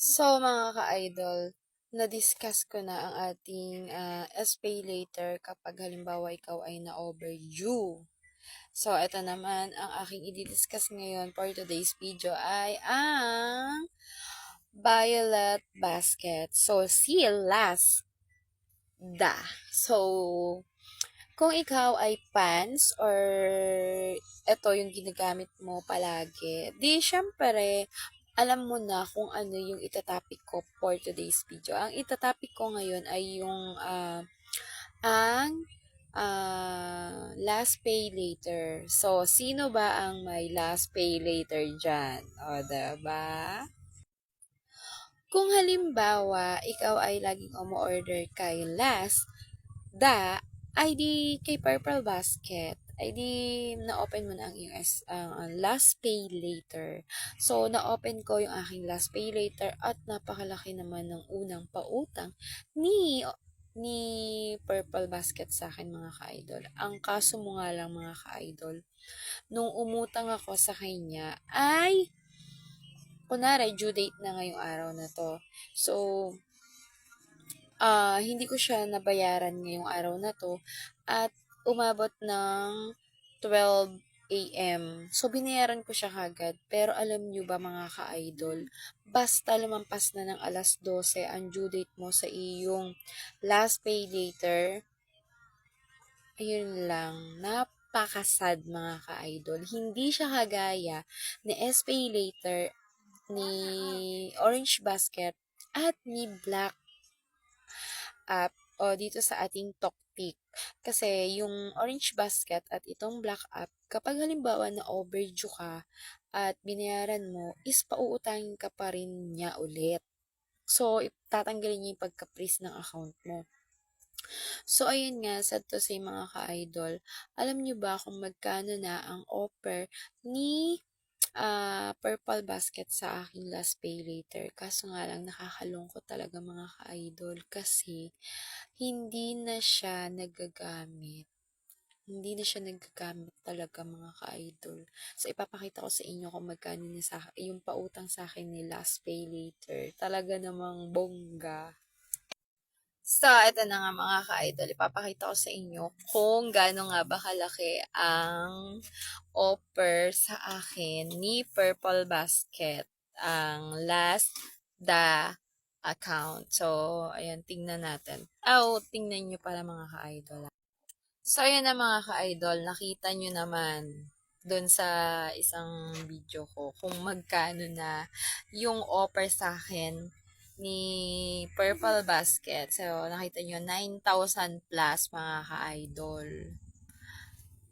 So, mga ka-idol, na-discuss ko na ang ating ah, SPay later kapag halimbawa ikaw ay na-overdue. So, ito naman, ang aking i-discuss ngayon for today's video ay ang Violet Basket. So, si last da. So, kung ikaw ay pants or ito yung ginagamit mo palagi, di syempre, alam mo na kung ano yung itatopic ko for today's video. Ang itatopic ko ngayon ay yung ah, ang ah, last pay later. So, sino ba ang may last pay later dyan? O, diba? Kung halimbawa, ikaw ay laging umu-order kay last, da, ay di kay Purple Basket, ay di na-open mo na ang iyong ang- ang last pay later. So, na-open ko yung aking last pay later at napakalaki naman ng unang pautang ni ni Purple Basket sa akin mga ka-idol. Ang kaso mo nga lang mga ka-idol, nung umutang ako sa kanya ay kunwari due date na ngayong araw na to. So, ah hindi ko siya nabayaran ngayong araw na to at umabot ng 12 a.m. So, binayaran ko siya kagad. Pero alam nyo ba mga ka-idol, basta lumampas na ng alas 12 ang due date mo sa iyong last pay later, ayun lang, napakasad mga ka-idol. Hindi siya kagaya ni S-Pay later, ni Orange Basket, at ni Black App o dito sa ating Toktik. Kasi yung Orange Basket at itong Black App, kapag halimbawa na overdue ka at binayaran mo, is pauutangin ka pa rin niya ulit. So, tatanggalin niya yung pagka-freeze ng account mo. So, ayun nga, sad to say mga ka-idol, alam niyo ba kung magkano na ang offer ni ah, Purple Basket sa aking last pay later. Kaso nga lang, nakakalungkot talaga mga ka-idol kasi hindi na siya nagagamit. Hindi na siya nagagamit talaga mga ka-idol. So, ipapakita ko sa inyo kung magkano na sa yung pautang sa akin ni last pay later. Talaga namang bongga. So, ito na nga mga ka-idol. Ipapakita ko sa inyo kung gaano nga ba kalaki ang offer sa akin ni Purple Basket. Ang last the account. So, ayan, tingnan natin. Oh, tingnan nyo pala mga ka-idol. So, ayan na mga ka-idol. Nakita nyo naman doon sa isang video ko kung magkano na yung offer sa akin ni Purple Basket. So, nakita nyo, 9,000 plus mga ka-idol.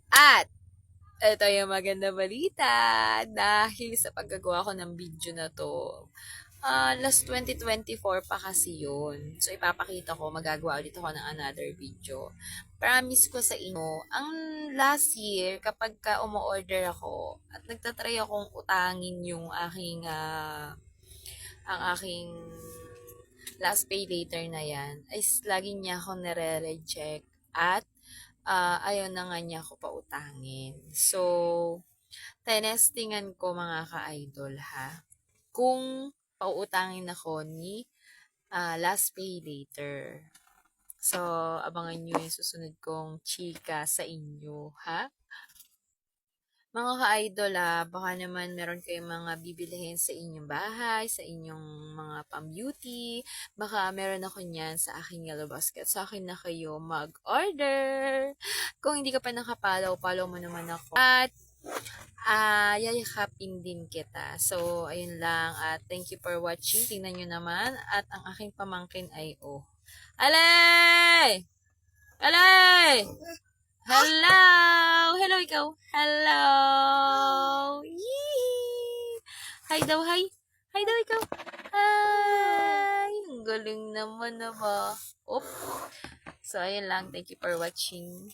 At, ito yung maganda balita dahil sa paggagawa ko ng video na to. ah, last 2024 pa kasi yun. So, ipapakita ko, magagawa ulit ako ng another video. Promise ko sa inyo, ang last year, kapag ka umu-order ako, at nagtatry akong utangin yung aking, ah, ang aking last pay later na yan, ay lagi niya ako nare-reject at ah, ayaw na nga niya ako pautangin. So, tenestingan ko mga ka-idol ha, kung pauutangin ako ni ah, last pay later. So, abangan nyo yung susunod kong chika sa inyo, ha? Mga ka-idol, ah, baka naman meron kayong mga bibilihin sa inyong bahay, sa inyong mga pang-beauty. Baka meron ako niyan sa aking yellow basket. Sa akin na kayo mag-order. Kung hindi ka pa nakapalaw, follow mo naman ako. At ah yayakapin din kita. So, ayun lang. At thank you for watching. Tingnan nyo naman. At ang aking pamangkin ay, oh. Alay! Alay! Hello! Ikaw! Hello! Yee! Hi daw, hi! Hi daw ikaw! Hi! Ang galing naman na ba? Oop! So, ayun lang. Thank you for watching.